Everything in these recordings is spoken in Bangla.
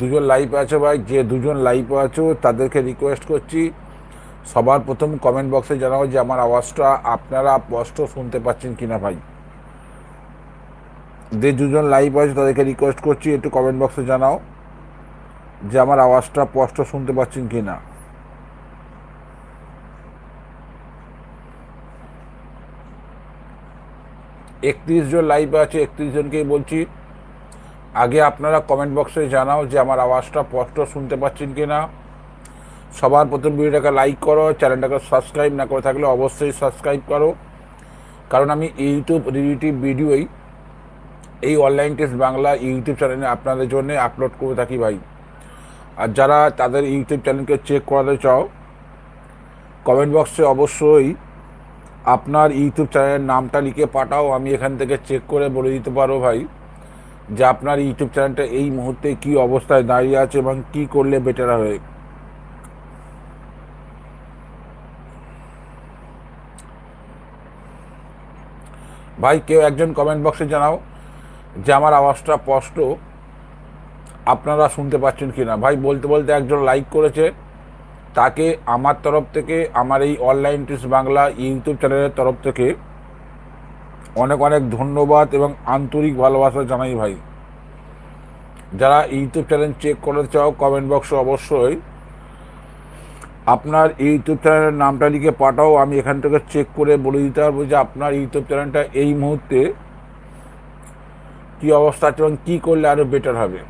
দুজন লাইভ আছে ভাই, যে দুজন লাইভ আছো, তাদেরকে রিকোয়েস্ট করছি, সবার প্রথম কমেন্ট বক্সে জানাও যে আমার আওয়াজটা আপনারা স্পষ্ট শুনতে পাচ্ছেন কিনা ভাই। যে দুজন লাইভ আছে, তাদেরকে রিকোয়েস্ট করছি, একটু কমেন্ট বক্সে জানাও যে আমার আওয়াজটা স্পষ্ট শুনতে পাচ্ছেন কিনা। একত্রিশ জন লাইভ আছে, একত্রিশ জনকেই বলছি আগে আপনারা কমেন্ট বক্সে জানাও যে আমার আওয়াজটা স্পষ্ট শুনতে পাচ্ছেন কি না সবার প্রথম ভিডিওটাকে লাইক করো চ্যানেলটাকে সাবস্ক্রাইব না করে থাকলে অবশ্যই সাবস্ক্রাইব করো। কারণ আমি ইউটিউব রিলেটিভ ভিডিওই এই অনলাইন টেস্ট বাংলা ইউটিউব চ্যানেলে আপনাদের জন্য আপলোড করে থাকি ভাই। আর যারা তাদের ইউটিউব চ্যানেলকে চেক করাতে চাও কমেন্ট বক্সে অবশ্যই আপনার ইউটিউব চ্যানেলের নামটা লিখে পাঠাও, আমি এখান থেকে চেক করে বলে দিতে পারো ভাই। যে আপনার ইউটিউব চ্যানেলটা এই মুহূর্তে কি অবস্থায় দাঁড়িয়ে আছে এবং কি করলে বেটার হবে? ভাই, কেউ একজন কমেন্ট বক্সে জানাও যে আমার আওয়াজটা স্পষ্ট। আপনারা শুনতে পাচ্ছেন কি না ভাই, বলতে বলতে একজন লাইক করেছে। তাকে আমার তরফ থেকে, আমার এই অনলাইন টিস বাংলা ইউটিউব চ্যানেলের তরফ থেকে অনেক অনেক ধন্যবাদ এবং আন্তরিক ভালোবাসা জানাই ভাই। যারা ইউটিউব চ্যানেল চেক করতে চাও কমেন্ট বক্সে অবশ্যই আপনার ইউটিউব চ্যানেলের নামটা লিখে পাঠাও, আমি এখান থেকে চেক করে বলে দিতে পারব যে আপনার ইউটিউব চ্যানেলটা এই মুহূর্তে কী অবস্থা আছে এবং কী করলে আরও বেটার হবে।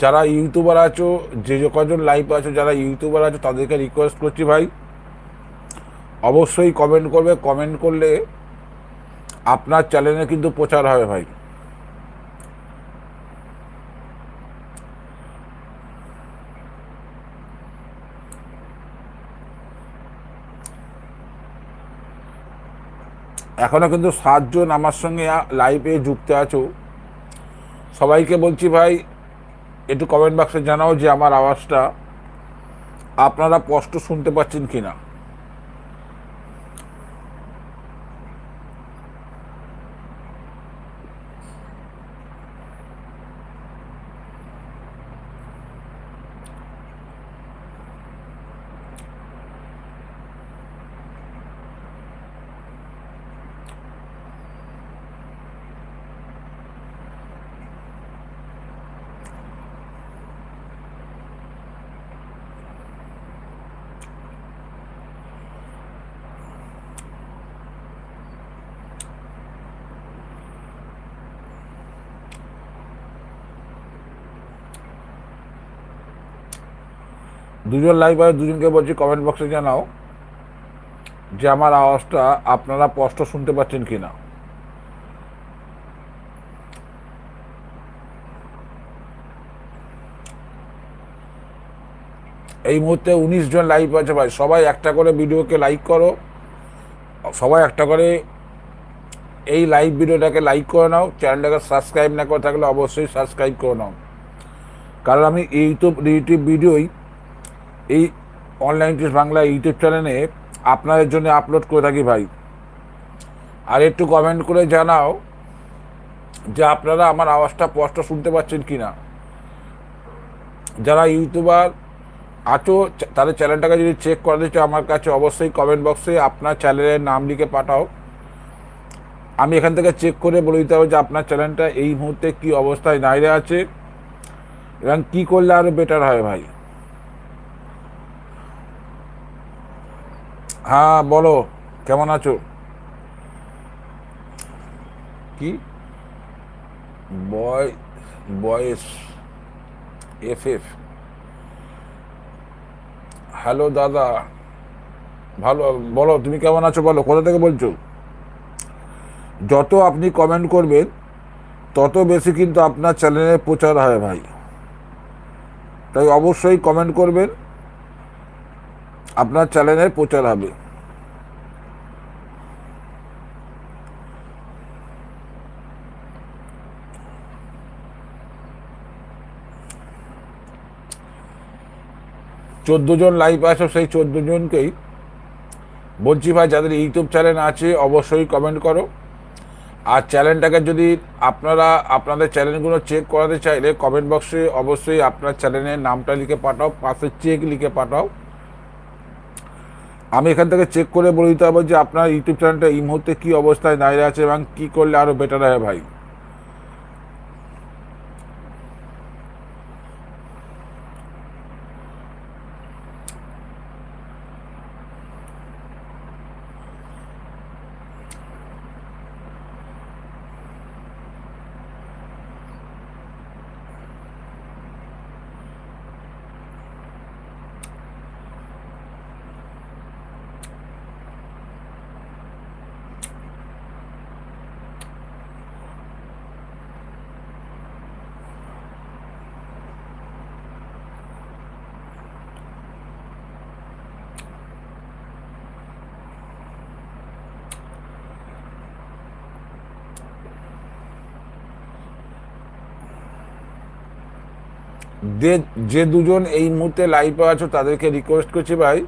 যারা ইউটিউবার আছো, যে যে কজন লাইভ আছো, যারা ইউটিউবার আছো, তাদেরকে রিকোয়েস্ট করছি ভাই। অবশ্যই কমেন্ট করবে। কমেন্ট করলে আপনার চ্যানেলে কিন্তু প্রচার হবে ভাই। এখনও কিন্তু সাতজন আমার সঙ্গে লাইভে যুক্ত আছো। সবাইকে বলছি ভাই, একটু কমেন্ট বক্সে জানাও যে আমার আওয়াজটা আপনারা স্পষ্ট শুনতে পাচ্ছেন কি না দুজন লাইভ আছে দুজনকে বলছি কমেন্ট বক্সে জানাও যে আমার আওয়াজটা আপনারা স্পষ্ট শুনতে পাচ্ছেন কি না এই মুহূর্তে উনিশ জন লাইভ আছে ভাই, সবাই একটা করে ভিডিওকে লাইক করো। সবাই একটা করে এই লাইভ ভিডিওটাকে লাইক করে নাও চ্যানেলটাকে সাবস্ক্রাইব না করে থাকলে অবশ্যই সাবস্ক্রাইব করে নাও। কারণ আমি ইউটিউব ইউটিউব ভিডিওই এই অনলাইন টিস বাংলা ইউটিউব চ্যানেলে আপনাদের জন্য আপলোড করে থাকি ভাই। আর একটু কমেন্ট করে জানাও যে আপনারা আমার আওয়াজটা স্পষ্ট শুনতে পাচ্ছেন কি না যারা ইউটিউবার আছো, তাদের চ্যানেলটাকে যদি চেক করে দিচ্ছ আমার কাছে অবশ্যই কমেন্ট বক্সে আপনার চ্যানেলের নাম লিখে পাঠাও। আমি এখান থেকে চেক করে বলে দিতে হবে যে আপনার চ্যানেলটা এই মুহূর্তে কি অবস্থায় দাঁড়িয়ে আছে এবং কী করলে আরও বেটার হয় ভাই। হ্যাঁ বলো, কেমন আছো? কি? Boy, boys F F hello, দাদা। ভালো, বলো, তুমি কেমন আছো বলো, কোথা থেকে বলছো? যত আপনি কমেন্ট করবেন, তত বেশি কিন্তু আপনার চ্যানেলে প্রচার হয় ভাই। তাই অবশ্যই কমেন্ট করবেন। আপনার চ্যানেলের প্রচার হবে। চোদ্দ জন লাইভ আসো সেই চোদ্দ জনকেই বলছি ভাই যাদের ইউটিউব চ্যানেল আছে, অবশ্যই কমেন্ট করো। আর চ্যানেলটাকে যদি আপনারা আপনাদের চ্যানেলগুলো চেক করাতে চাইলে কমেন্ট বক্সে অবশ্যই আপনার চ্যানেলের নামটা লিখে পাঠাও পাশে চেক লিখে পাঠাও। আমি এখান থেকে চেক করে বলে দিতে হবে যে আপনার ইউটিউব চ্যানেলটা এই মুহূর্তে কী অবস্থায় দাঁড়িয়ে আছে এবং কী করলে আরও বেটার হয় ভাই। যে দুজন এই মুহূর্তে লাইভে আছো তাদেরকে রিকোয়েস্ট করছি ভাই।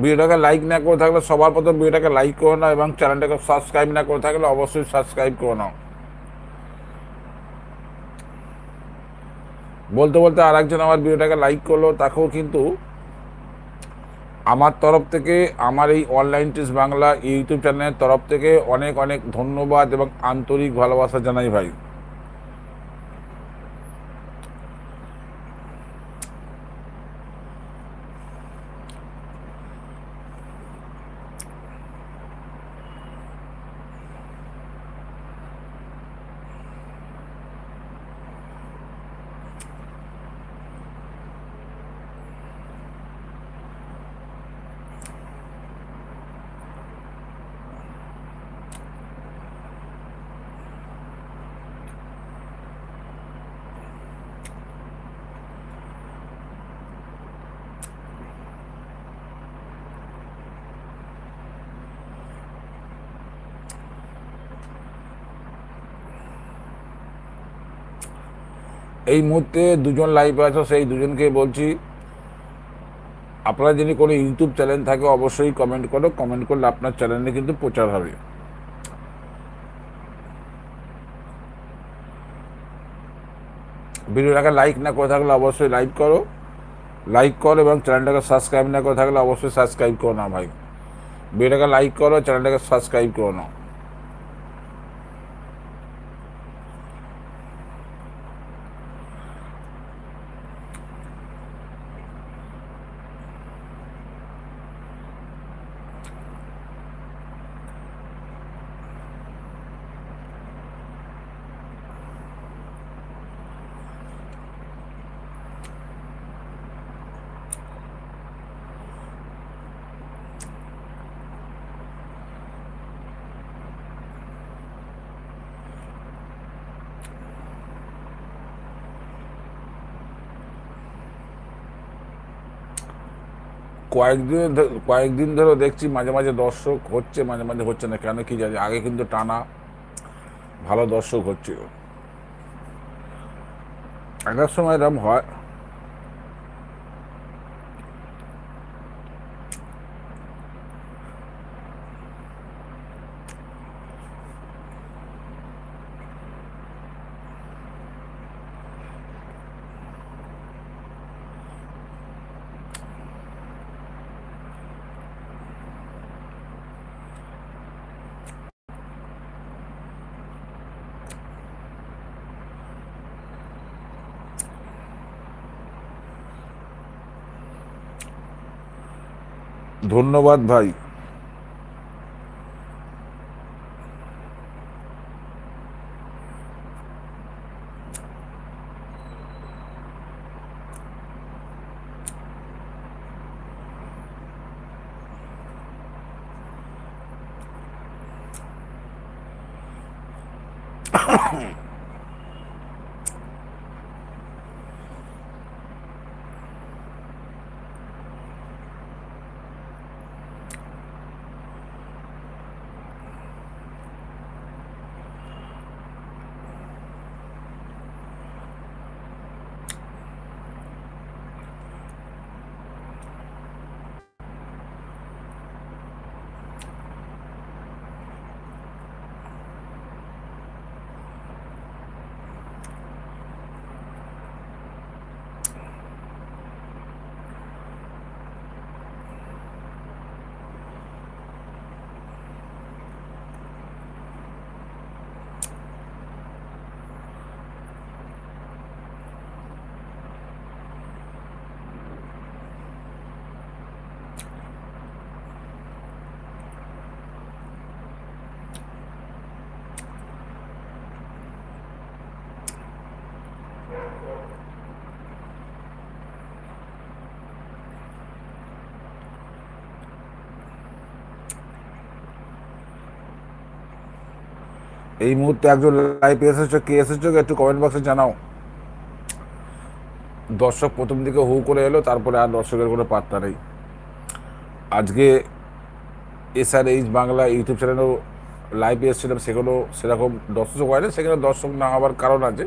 ভিডিওটাকে লাইক না করে থাকলে সবার প্রথম ভিডিওটাকে লাইক করে নাও এবং চ্যানেলটাকে সাবস্ক্রাইব না করে থাকলে অবশ্যই সাবস্ক্রাইব করে নাও বলতে বলতে আর একজন আমার ভিডিওটাকে লাইক করল, তাকেও কিন্তু আমার তরফ থেকে, আমার এই অনলাইন টিস বাংলা ইউটিউব চ্যানেলের তরফ থেকে অনেক অনেক ধন্যবাদ এবং আন্তরিক ভালোবাসা জানাই ভাই। এই মুহূর্তে দুজন লাইভে আছো, সেই দুজনকে বলছি, আপনারা যদি কোনো ইউটিউব চ্যানেল থাকে, অবশ্যই কমেন্ট করো কমেন্ট করলে আপনার চ্যানেলে কিন্তু প্রচার হবে। ভিডিওটাকে লাইক না করে থাকলে অবশ্যই লাইক করো। লাইক করো এবং চ্যানেলটাকে সাবস্ক্রাইব না করে থাকলে অবশ্যই সাবস্ক্রাইব করো না ভাই। ভিডিওটাকে লাইক করো চ্যানেলটাকে সাবস্ক্রাইব করো না। কয়েকদিন কয়েকদিন ধরে দেখছি মাঝে মাঝে দর্শক হচ্ছে, মাঝে মাঝে হচ্ছে না। কেন কি জানি, আগে কিন্তু টানা ভালো দর্শক হচ্ছিল। এক সময় এরকম হয় ধন্যবাদ ভাই Oh. এই মুহূর্তে একজন লাইভ এসেছ, কে এসেছ একটু কমেন্ট বক্সে জানাও। দর্শক প্রথম দিকে হু করে এলো, তারপরে আর দর্শকের কোনো পাত্তা নেই। আজকে S R H Bangla YouTube চ্যানেলও live এসেছিলাম, সেগুলো সেরকম দর্শক হয় না সেখানে দর্শক না হওয়ার কারণ আছে।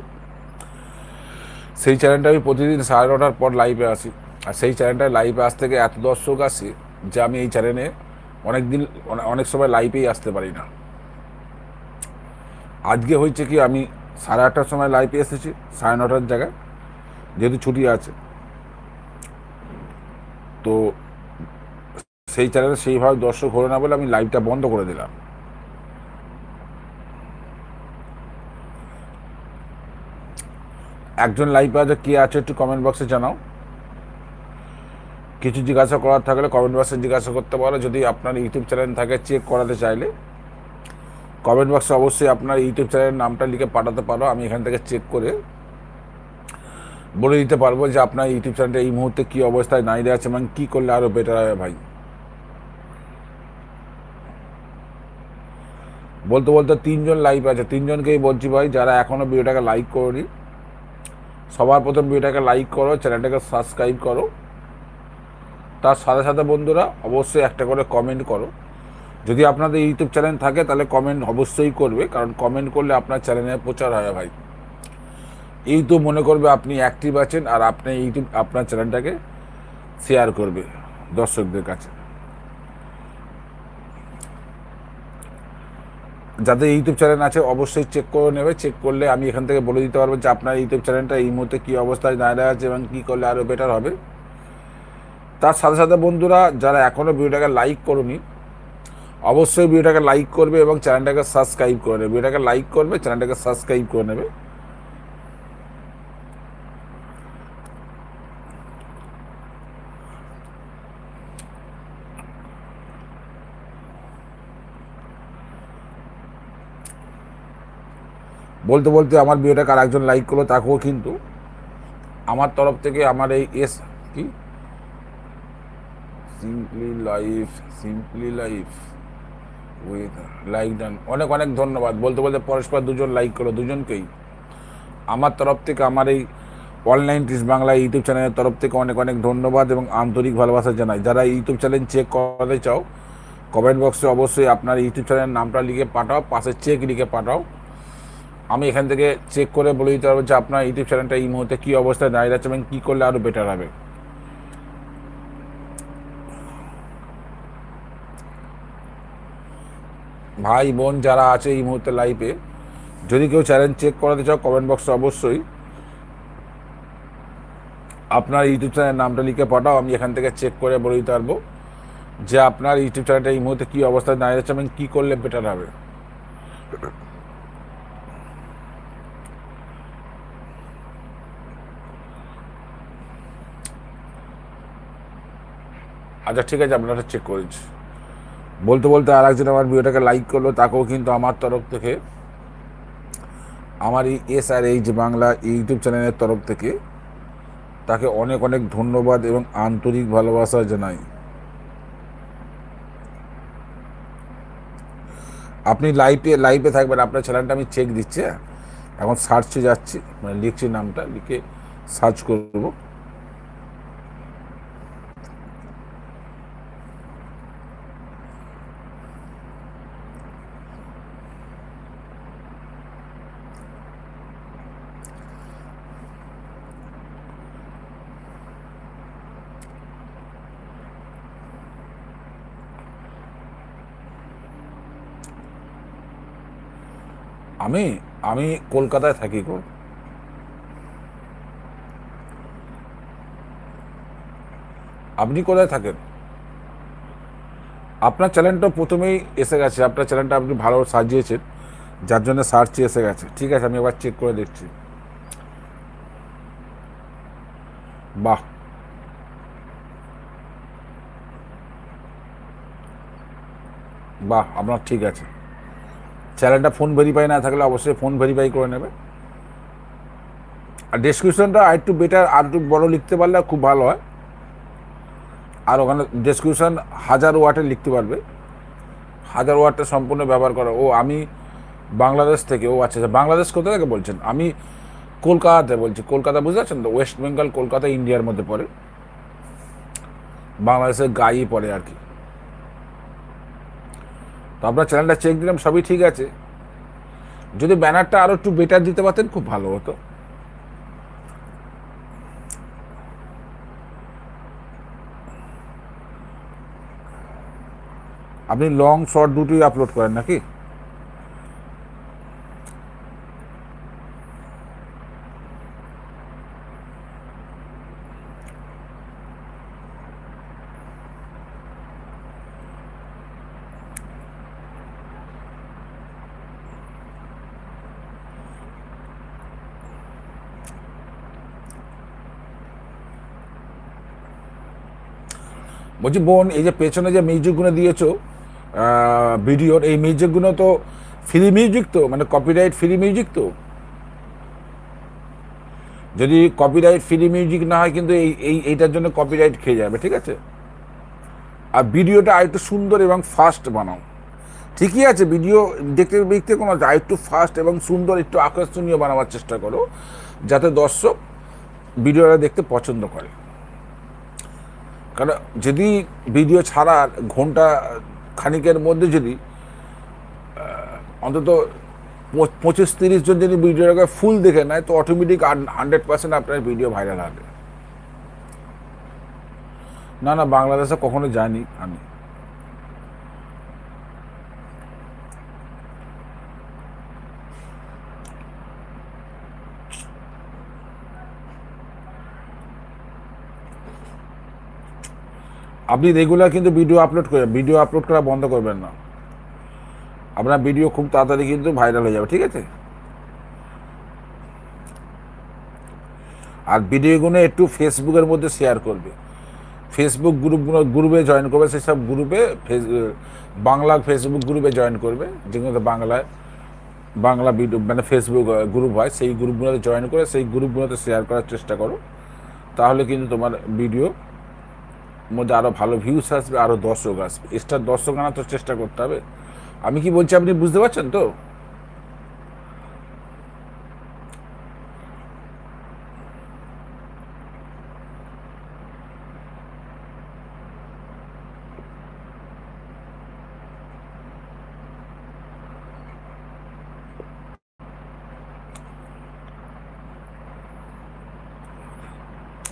সেই চ্যানেলটা আমি প্রতিদিন সাড়ে নটার পর লাইভে আসি। আর সেই চ্যানেলটায় লাইভে আসতে গিয়ে এত দর্শক আসে যে আমি এই চ্যানেলে অনেক দিন অনেক সময় লাইভেই আসতে পারি না। আজকে হয়েছে কি, আমি সাড়ে আটটার সময় লাইভে এসেছি, সাড়ে নটার জায়গায়, যেহেতু ছুটি আছে। তো সেই চ্যানেলে সেইভাবে দর্শক হলো না বলে আমি লাইভটা বন্ধ করে দিলাম। একজন লাইভে আছে, কে আছে একটু কমেন্ট বক্সে জানাও। কিছু জিজ্ঞাসা করার থাকলে কমেন্ট বক্সে জিজ্ঞাসা করতে পারো, যদি আপনার ইউটিউব চ্যানেল থাকে চেক করাতে চাইলে। কমেন্ট বক্সে অবশ্যই আপনার ইউটিউব চ্যানেলের নামটা লিখে পাঠাতে পারো, আমি এখান থেকে চেক করে বলে দিতে পারব যে আপনার ইউটিউব চ্যানেলটা এই মুহূর্তে কী অবস্থায় নাই আছে এবং কী করলে আরও বেটার হবে ভাই। বলতে বলতে তিনজন লাইভ আছে, তিনজনকেই বলছি ভাই, যারা এখনও ভিডিওটাকে লাইক করনি, সবার প্রথম ভিডিওটাকে লাইক করো, চ্যানেলটাকে সাবস্ক্রাইব করো। তার সাথে সাথে বন্ধুরা, অবশ্যই একটা করে কমেন্ট করো। যদি আপনাদের ইউটিউব চ্যানেল থাকে, তাহলে কমেন্ট অবশ্যই করবে, কারণ কমেন্ট করলে আপনার চ্যানেলে প্রচার হয় ভাই। ইউটিউব মনে করবে আপনি অ্যাক্টিভ আছেন আর আপনি ইউটিউব, আপনার চ্যানেলটাকে শেয়ার করবে দর্শকদের কাছে। যাদের ইউটিউব চ্যানেল আছে, অবশ্যই চেক করে নেবে। চেক করলে আমি এখান থেকে বলে দিতে পারব যে আপনার ইউটিউব চ্যানেলটা এই মুহূর্তে কী অবস্থায় দাঁড়িয়ে আছে এবং কী করলে আরও বেটার হবে। তার সাথে সাথে বন্ধুরা, যারা এখনও ভিডিওটাকে লাইক করুনি অবশ্যই ভিডিওটাকে লাইক করবে এবং চ্যানেলটাকে সাবস্ক্রাইব করে নেবে। ভিডিওটাকে লাইক করবে, চ্যানেলটাকে সাবস্ক্রাইব করে নেবে। বলতে বলতে আমার ভিডিওটাকে আর একজন লাইক করল, তাকেও কিন্তু আমার তরফ থেকে আমার এই এস কি? Simply life simply life with like done অনেক অনেক ধন্যবাদ। বলতে বলতে পরস্পর দুজন লাইক করো দুজনকেই। আমার তরফ থেকে আমার এই অনলাইন টিস বাংলা ইউটিউব চ্যানেলের তরফ থেকে অনেক অনেক ধন্যবাদ এবং আন্তরিক ভালোবাসা জানাই। যারা ইউটিউব চ্যানেল চেক করাতে চাও কমেন্ট বক্সে অবশ্যই আপনার ইউটিউব চ্যানেলের নামটা লিখে পাঠাও, পাশে চেক লিখে পাঠাও। আমি এখান থেকে চেক করে বলে দিতে পারব যে আপনার ইউটিউব চ্যানেলটা এই মুহূর্তে কী অবস্থায় দাঁড়িয়ে আছে এবং কী করলে আরও বেটার হবে। ভাই, বোন যারা আছে এই মুহূর্তে লাইভে যদি কেউ চ্যালেঞ্জ চেক করাতে চাও কমেন্ট বক্সে অবশ্যই আপনার ইউটিউব চ্যানেলের নামটা লিখে পাঠাও, আমি এখান থেকে চেক করে বলে দিতে পারব যে আপনার ইউটিউব চ্যানেলটা এই মুহূর্তে কী অবস্থায় দাঁড়িয়ে যাচ্ছে এবং কী করলে বেটার হবে। আচ্ছা ঠিক আছে আপনারা চেক করেছি বলতে বলতে আর একজন আমার ভিডিওটাকে লাইক করল, তাকেও কিন্তু আমার তরফ থেকে, আমার এই S R H Bangla YouTube চ্যানেলের তরফ থেকে তাকে অনেক অনেক ধন্যবাদ এবং আন্তরিক ভালোবাসা জানাই আপনি লাইভে লাইভে থাকবেন, আপনার চ্যানেলটা আমি চেক দিচ্ছি হ্যাঁ? এখন সার্চে যাচ্ছি মানে লিখছি নামটা, লিখে সার্চ করব আমি আমি কলকাতায় থাকি গো। আপনি কোথায় থাকেন? আপনার চ্যানেলটা প্রথমেই এসে গেছে, আপনার চ্যানেলটা আপনি ভালো সাজিয়েছেন, যার জন্য সার্চে এসে গেছে। ঠিক আছে, আমি এবার চেক করে দেখছি। বাহ! বাহ, আপনার ঠিক আছে। চ্যানেলটা ফোন ভেরিফাই না থাকলে অবশ্যই ফোন ভেরিফাই করে নেবে। আর ডেসক্রিপশনটা আর একটু বেটার আর একটু বড় লিখতে পারলে খুব ভালো হয়। আর ওখানে ডেসক্রিপশন হাজার ওয়াটের লিখতে পারবে। হাজার ওয়াটটা সম্পূর্ণ ব্যবহার করা। ও, আমি বাংলাদেশ থেকে, ও আচ্ছা আচ্ছা বাংলাদেশ কোথা থেকে বলছেন? আমি কলকাতাতে বলছি। কলকাতা বুঝতে পারছেন তো? ওয়েস্ট বেঙ্গল কলকাতা ইন্ডিয়ার মধ্যে পড়ে। বাংলাদেশের গায়ে পড়ে আর কি। তো আপনার চ্যানেলটা চেক দিলাম, সবই ঠিক আছে। যদি ব্যানারটা আরও একটু বেটার দিতে পারতেন, খুব ভালো হতো। আপনি লং শর্ট দুটোই আপলোড করেন নাকি? বলছি, বোন, এই যে পেছনে যে মিউজিকগুলো দিয়েছ ভিডিওর, এই মিউজিকগুলো তো ফ্রি মিউজিক তো মানে কপিরাইট ফ্রি মিউজিক তো? যদি কপিরাইট ফ্রি মিউজিক না হয়, কিন্তু এই এই, এইটার জন্য কপিরাইট খেয়ে যাবে, ঠিক আছে? আর ভিডিওটা আরেকটু সুন্দর এবং ফাস্ট বানাও। ঠিকই আছে, ভিডিও দেখতে দেখতে কোনো আর একটু ফাস্ট এবং সুন্দর, একটু আকর্ষণীয় বানাবার চেষ্টা করো, যাতে দর্শক ভিডিওটা দেখতে পছন্দ করে। কারণ যদি ভিডিও ছাড়ার ঘণ্টা খানিকের মধ্যে যদি অন্তত পঁচ- পঁচিশ তিরিশ জন যদি ভিডিওটাকে ফুল দেখে নেয়, তো অটোমেটিক হান্ড্রেড পার্সেন্ট আপনার ভিডিও ভাইরাল হবে। না না, বাংলাদেশে কখনো যায়নি আমি। আপনি রেগুলার কিন্তু ভিডিও আপলোড করে ভিডিও আপলোড করা বন্ধ করবেন না। আপনার ভিডিও খুব তাড়াতাড়ি কিন্তু ভাইরাল হয়ে যাবে, ঠিক আছে? আর ভিডিওগুলো একটু ফেসবুকের মধ্যে শেয়ার করবে। ফেসবুক গ্রুপগুলো গ্রুপে জয়েন করবে, সেসব গ্রুপে ফেস বাংলা ফেসবুক গ্রুপে জয়েন করবে। যেগুলো বাংলায়, বাংলা ভিডিও মানে ফেসবুক গ্রুপ হয়, সেই গ্রুপগুলোতে জয়েন করে, সেই গ্রুপগুলোতে শেয়ার করার চেষ্টা করো। তাহলে কিন্তু তোমার ভিডিও মধ্যে আরও ভালো ভিউস আসবে আরও দর্শক আসবে। এক্সট্রা দর্শক আনার তো চেষ্টা করতে হবে। আমি কি বলছি আপনি বুঝতে পারছেন তো?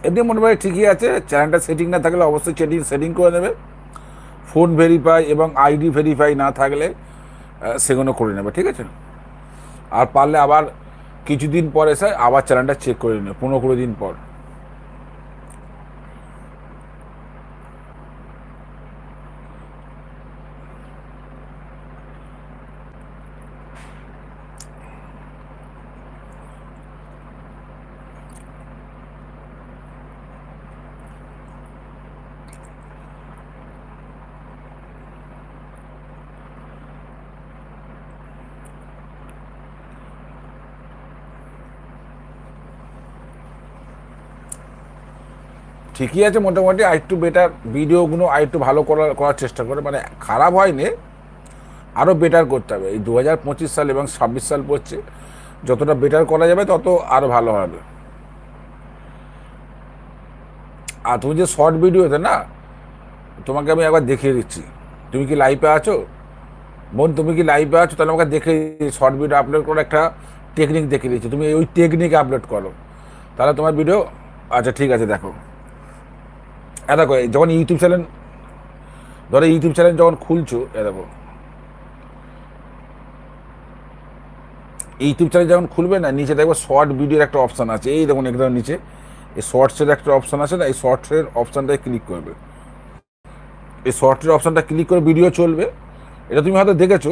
এমনি মোটামুটি ঠিকই আছে চ্যানেলটা সেটিং না থাকলে অবশ্যই সেটিং সেটিং করে নেবে। ফোন ভেরিফাই এবং আইডি ভেরিফাই না থাকলে সেগুলো করে নেবে, ঠিক আছে? আর পারলে আবার কিছুদিন পরে এসে আবার চ্যানেলটা চেক করে নেবে, পনেরো কুড়ি দিন পর। ঠিকই আছে মোটামুটি, আর একটু বেটার ভিডিওগুলো আর একটু ভালো করার করার চেষ্টা করে। মানে খারাপ হয়নি আরও বেটার করতে হবে। এই দু হাজার পঁচিশ সাল এবং ছাব্বিশ সাল পড়ছে, যতটা বেটার করা যাবে, তত আরও ভালো হবে। আর তুমি যে শর্ট ভিডিওতে না, তোমাকে আমি একবার দেখিয়ে দিচ্ছি। তুমি কি লাইভে আছো? বোন, তুমি কি লাইভে আছো? তাহলে আমাকে দেখে শর্ট ভিডিও আপলোড করে একটা টেকনিক দেখিয়ে দিচ্ছি। তুমি ওই টেকনিক আপলোড করো। তাহলে তোমার ভিডিও আচ্ছা ঠিক আছে, দেখো। দেখো যখন ইউটিউব চ্যানেল ধরো ইউটিউব চ্যানেল যখন খুলছো, এ দেখো। ইউটিউব চ্যানেল যখন খুলবে না, নিচে দেখবে শর্ট ভিডিওর একটা অপশান আছে। এই দেখুন একদম নিচে। এই শর্টসের একটা অপশান আছে না, এই শর্টসের অপশানটায় ক্লিক করবে। এই শর্টসের অপশানটা ক্লিক করে ভিডিও চলবে। এটা তুমি হয়তো দেখেছ,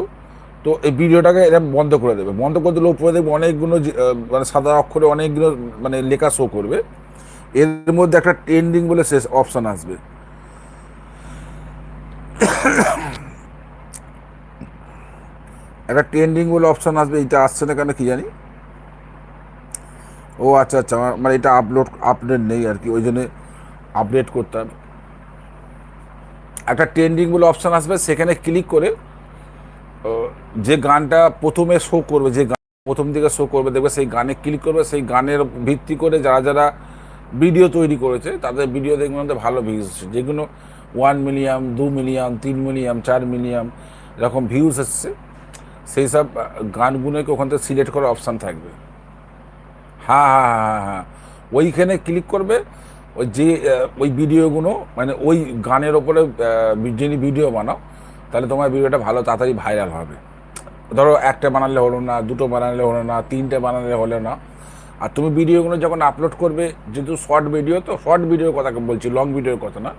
তো এই ভিডিওটাকে এরকম বন্ধ করে দেবে। বন্ধ করে দিলে উপরে দেখবে অনেকগুলো মানে সাদা অক্ষরে অনেকগুলো মানে লেখা শো করবে। এর মধ্যে একটা ট্রেন্ডিং বলে শেষ অপশান আসবে। একটা ট্রেন্ডিং বলে অপশান আসবে, এটা আসছে না কেন কি জানি? ও আচ্ছা আচ্ছা আমার মানে এটা আপলোড আপডেট নেই আর কি, ওই জন্যে আপডেট করতে হবে। একটা ট্রেন্ডিং বলে অপশান আসবে, সেখানে ক্লিক করে যে গানটা প্রথমে শো করবে, যে গান প্রথম দিকে শো করবে, দেখবে সেই গানে ক্লিক করবে, সেই গানের ভিত্তি করে যারা যারা ভিডিও তৈরি করেছে, তাদের ভিডিও দেখবেন যে ভালো ভিউজ যেগুলো ওয়ান মিলিয়ন দু মিলিয়ন তিন মিলিয়ন চার মিলিয়ন এরকম ভিউজ এসছে, সেই সব গানগুলোকে ওখান থেকে সিলেক্ট করার অপশান থাকবে। হ্যাঁ হ্যাঁ হ্যাঁ হ্যাঁ হ্যাঁ। ওইখানে ক্লিক করবে, ওই যে ওই ভিডিওগুলো মানে ওই গানের ওপরে যিনি ভিডিও বানাও, তাহলে তোমার ভিডিওটা ভালো, তাড়াতাড়ি ভাইরাল হবে। ধরো একটা বানালে হলো না, দুটো বানালে হলো না, তিনটে বানালে হলো না আর তুমি ভিডিওগুলো যখন আপলোড করবে, যেহেতু শর্ট ভিডিও তো শর্ট ভিডিওর কথা বলছি লং ভিডিওর কথা না।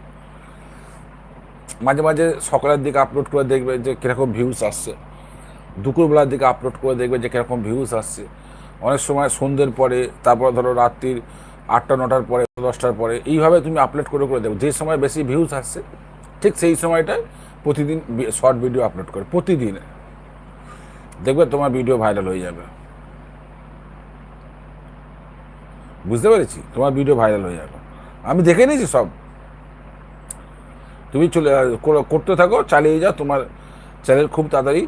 মাঝে মাঝে সকালের দিকে আপলোড করে দেখবে যে কীরকম ভিউস আসছে। দুপুরবেলার দিকে আপলোড করে দেখবে যে কীরকম ভিউস আসছে। অনেক সময় সন্ধ্যের পরে, তারপর ধরো রাত্রির আটটা, নটার পরে, দশটার পরে, এইভাবে তুমি আপলোড করে করে দেবে যে সময় বেশি ভিউজ আসছে, ঠিক সেই সময়টায় প্রতিদিন শর্ট ভিডিও আপলোড করে, প্রতিদিন। দেখবে তোমার ভিডিও ভাইরাল হয়ে যাবে। বুঝতে পেরেছি? তোমার ভিডিও ভাইরাল হয়ে যাবে। আমি দেখে নিয়েছি সব। তুমি চলে করতে থাকো, চালিয়ে যাও, তোমার চ্যানেল খুব তাড়াতাড়ি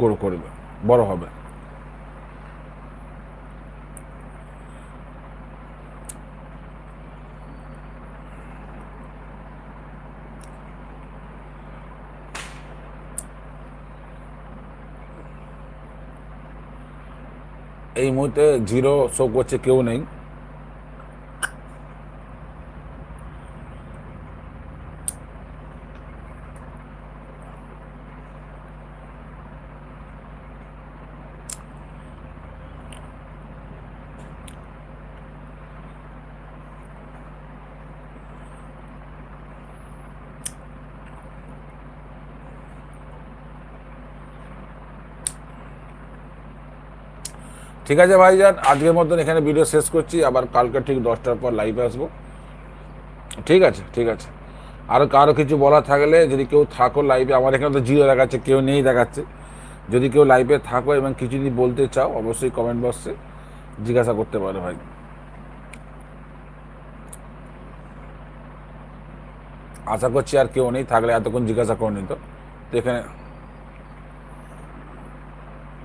গ্রো করবে, বড় হবে। এই মুহূর্তে জিরো শো করছে কেউ নেই। ঠিক আছে ভাইজান, আজকের মতন এখানে ভিডিও শেষ করছি, আবার কালকে ঠিক দশটার পর লাইভে আসব। ঠিক আছে ঠিক আছে। আর কারও কিছু বলা থাকলে, যদি কেউ থাকো লাইভে আমার এখানে তো জিরো দেখাচ্ছে, কেউ নেই দেখাচ্ছে। যদি কেউ লাইভে থাকো এবং কিছু যদি বলতে চাও, অবশ্যই কমেন্ট বক্সে জিজ্ঞাসা করতে পারো ভাই। আশা করছি আর কেউ নেই, থাকলে এতক্ষণ জিজ্ঞাসা করনি তো তো এখানে